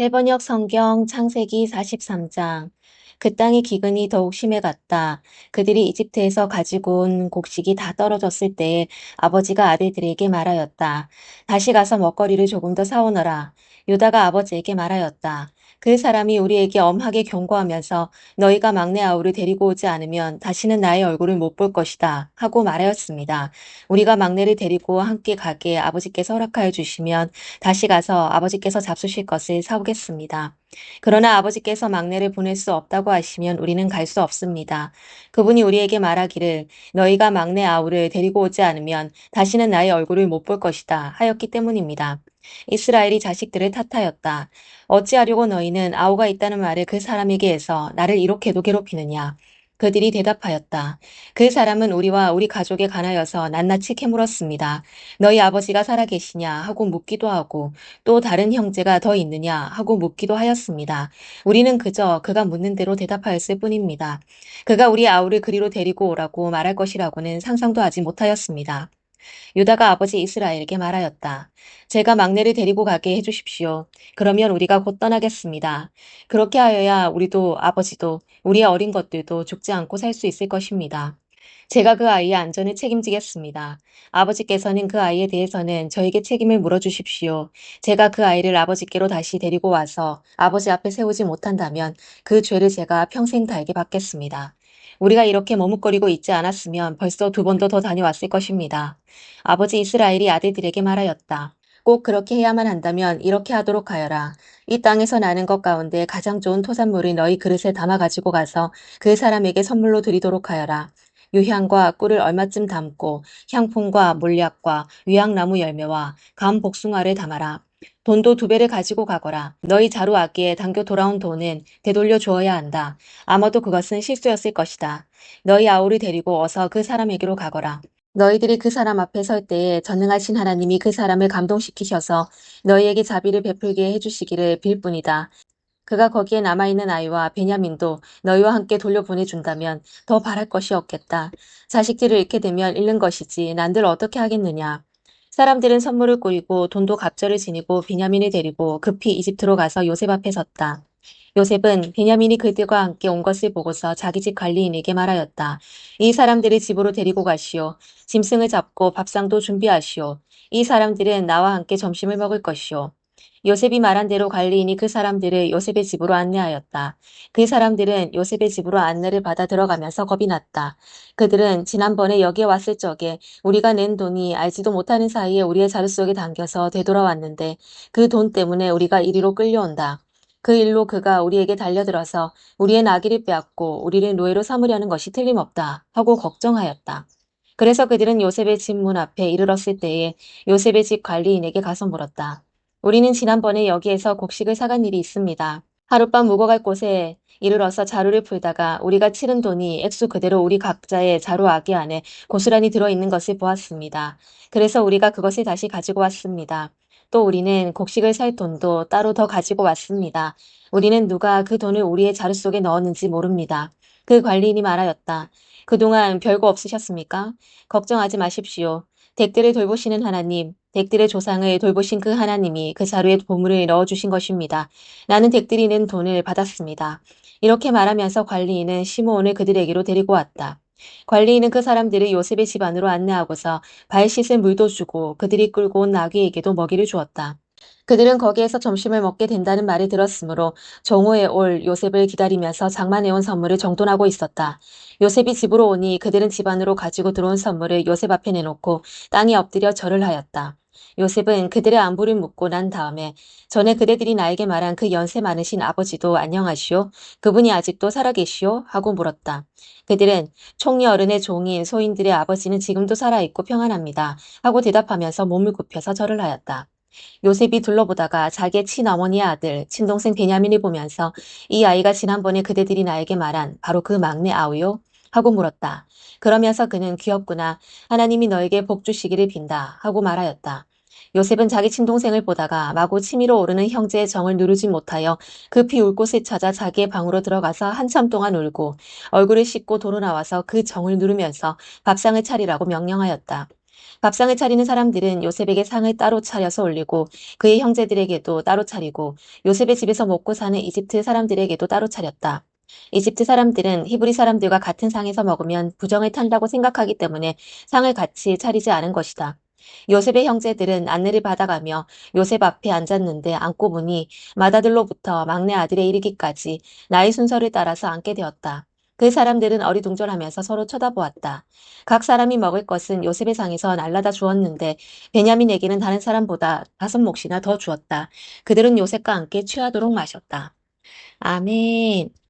세번역 성경 창세기 43장 그 땅의 기근이 더욱 심해갔다. 그들이 이집트에서 가지고 온 곡식이 다 떨어졌을 때에 아버지가 아들들에게 말하였다. 다시 가서 먹거리를 조금 더 사오너라. 유다가 아버지에게 말하였다. 그 사람이 우리에게 엄하게 경고하면서 너희가 막내 아우를 데리고 오지 않으면 다시는 나의 얼굴을 못 볼 것이다 하고 말하였습니다. 우리가 막내를 데리고 함께 가게 아버지께서 허락하여 주시면 다시 가서 아버지께서 잡수실 것을 사오겠습니다. 그러나 아버지께서 막내를 보낼 수 없다고 하시면 우리는 갈 수 없습니다. 그분이 우리에게 말하기를 너희가 막내 아우를 데리고 오지 않으면 다시는 나의 얼굴을 못 볼 것이다 하였기 때문입니다. 이스라엘이 자식들을 탓하였다. 어찌하려고 너희는 아우가 있다는 말을 그 사람에게 해서 나를 이렇게도 괴롭히느냐. 그들이 대답하였다. 그 사람은 우리와 우리 가족에 관하여서 낱낱이 캐물었습니다. 너희 아버지가 살아계시냐 하고 묻기도 하고 또 다른 형제가 더 있느냐 하고 묻기도 하였습니다. 우리는 그저 그가 묻는 대로 대답하였을 뿐입니다. 그가 우리 아우를 그리로 데리고 오라고 말할 것이라고는 상상도 하지 못하였습니다. 유다가 아버지 이스라엘에게 말하였다. 제가 막내를 데리고 가게 해주십시오. 그러면 우리가 곧 떠나겠습니다. 그렇게 하여야 우리도 아버지도 우리의 어린 것들도 죽지 않고 살 수 있을 것입니다. 제가 그 아이의 안전을 책임지겠습니다. 아버지께서는 그 아이에 대해서는 저에게 책임을 물어주십시오. 제가 그 아이를 아버지께로 다시 데리고 와서 아버지 앞에 세우지 못한다면 그 죄를 제가 평생 달게 받겠습니다. 우리가 이렇게 머뭇거리고 있지 않았으면 벌써 두 번도 더 다녀왔을 것입니다. 아버지 이스라엘이 아들들에게 말하였다. 꼭 그렇게 해야만 한다면 이렇게 하도록 하여라. 이 땅에서 나는 것 가운데 가장 좋은 토산물을 너희 그릇에 담아 가지고 가서 그 사람에게 선물로 드리도록 하여라. 유향과 꿀을 얼마쯤 담고 향품과 몰약과 위향나무 열매와 감 복숭아를 담아라. 돈도 두 배를 가지고 가거라. 너희 자루 아기에 당겨 돌아온 돈은 되돌려 주어야 한다. 아마도 그것은 실수였을 것이다. 너희 아우를 데리고 어서 그 사람에게로 가거라. 너희들이 그 사람 앞에 설 때에 전능하신 하나님이 그 사람을 감동시키셔서 너희에게 자비를 베풀게 해주시기를 빌 뿐이다. 그가 거기에 남아있는 아이와 베냐민도 너희와 함께 돌려보내준다면 더 바랄 것이 없겠다. 자식들을 잃게 되면 잃는 것이지 난들 어떻게 하겠느냐. 사람들은 선물을 꾸리고 돈도 갑절을 지니고 베냐민을 데리고 급히 이집트로 가서 요셉 앞에 섰다. 요셉은 베냐민이 그들과 함께 온 것을 보고서 자기 집 관리인에게 말하였다. 이 사람들을 집으로 데리고 가시오. 짐승을 잡고 밥상도 준비하시오. 이 사람들은 나와 함께 점심을 먹을 것이오. 요셉이 말한 대로 관리인이 그 사람들을 요셉의 집으로 안내하였다. 그 사람들은 요셉의 집으로 안내를 받아 들어가면서 겁이 났다. 그들은 지난번에 여기에 왔을 적에 우리가 낸 돈이 알지도 못하는 사이에 우리의 자루 속에 담겨서 되돌아왔는데 그 돈 때문에 우리가 이리로 끌려온다. 그 일로 그가 우리에게 달려들어서 우리의 나귀를 빼앗고 우리를 노예로 삼으려는 것이 틀림없다 하고 걱정하였다. 그래서 그들은 요셉의 집 문 앞에 이르렀을 때에 요셉의 집 관리인에게 가서 물었다. 우리는 지난번에 여기에서 곡식을 사간 일이 있습니다. 하룻밤 묵어갈 곳에 이르러서 자루를 풀다가 우리가 치른 돈이 액수 그대로 우리 각자의 자루 아기 안에 고스란히 들어있는 것을 보았습니다. 그래서 우리가 그것을 다시 가지고 왔습니다. 또 우리는 곡식을 살 돈도 따로 더 가지고 왔습니다. 우리는 누가 그 돈을 우리의 자루 속에 넣었는지 모릅니다. 그 관리인이 말하였다. 그동안 별거 없으셨습니까? 걱정하지 마십시오. 댁들을 돌보시는 하나님, 댁들의 조상을 돌보신 그 하나님이 그 자루에 보물을 넣어주신 것입니다. 나는 댁들이 낸 돈을 받았습니다. 이렇게 말하면서 관리인은 시므온을 그들에게로 데리고 왔다. 관리인은 그 사람들을 요셉의 집 안으로 안내하고서 발 씻을 물도 주고 그들이 끌고 온 나귀에게도 먹이를 주었다. 그들은 거기에서 점심을 먹게 된다는 말을 들었으므로 정오에 올 요셉을 기다리면서 장만해온 선물을 정돈하고 있었다. 요셉이 집으로 오니 그들은 집 안으로 가지고 들어온 선물을 요셉 앞에 내놓고 땅에 엎드려 절을 하였다. 요셉은 그들의 안부를 묻고 난 다음에 전에 그대들이 나에게 말한 그 연세 많으신 아버지도 안녕하시오. 그분이 아직도 살아계시오? 하고 물었다. 그들은 총리 어른의 종인 소인들의 아버지는 지금도 살아있고 평안합니다. 하고 대답하면서 몸을 굽혀서 절을 하였다. 요셉이 둘러보다가 자기의 친어머니의 아들, 친동생 베냐민을 보면서 이 아이가 지난번에 그대들이 나에게 말한 바로 그 막내 아우요? 하고 물었다. 그러면서 그는 귀엽구나. 하나님이 너에게 복 주시기를 빈다. 하고 말하였다. 요셉은 자기 친동생을 보다가 마구 치밀어 오르는 형제의 정을 누르지 못하여 급히 울 곳을 찾아 자기의 방으로 들어가서 한참 동안 울고 얼굴을 씻고 도로 나와서 그 정을 누르면서 밥상을 차리라고 명령하였다. 밥상을 차리는 사람들은 요셉에게 상을 따로 차려서 올리고 그의 형제들에게도 따로 차리고 요셉의 집에서 먹고 사는 이집트 사람들에게도 따로 차렸다. 이집트 사람들은 히브리 사람들과 같은 상에서 먹으면 부정을 탄다고 생각하기 때문에 상을 같이 차리지 않은 것이다. 요셉의 형제들은 안내를 받아가며 요셉 앞에 앉았는데 앉고 보니 맏아들로부터 막내 아들에 이르기까지 나이 순서를 따라서 앉게 되었다. 그 사람들은 어리둥절하면서 서로 쳐다보았다. 각 사람이 먹을 것은 요셉의 상에서 날라다 주었는데 베냐민에게는 다른 사람보다 다섯 몫이나 더 주었다. 그들은 요셉과 함께 취하도록 마셨다. 아멘.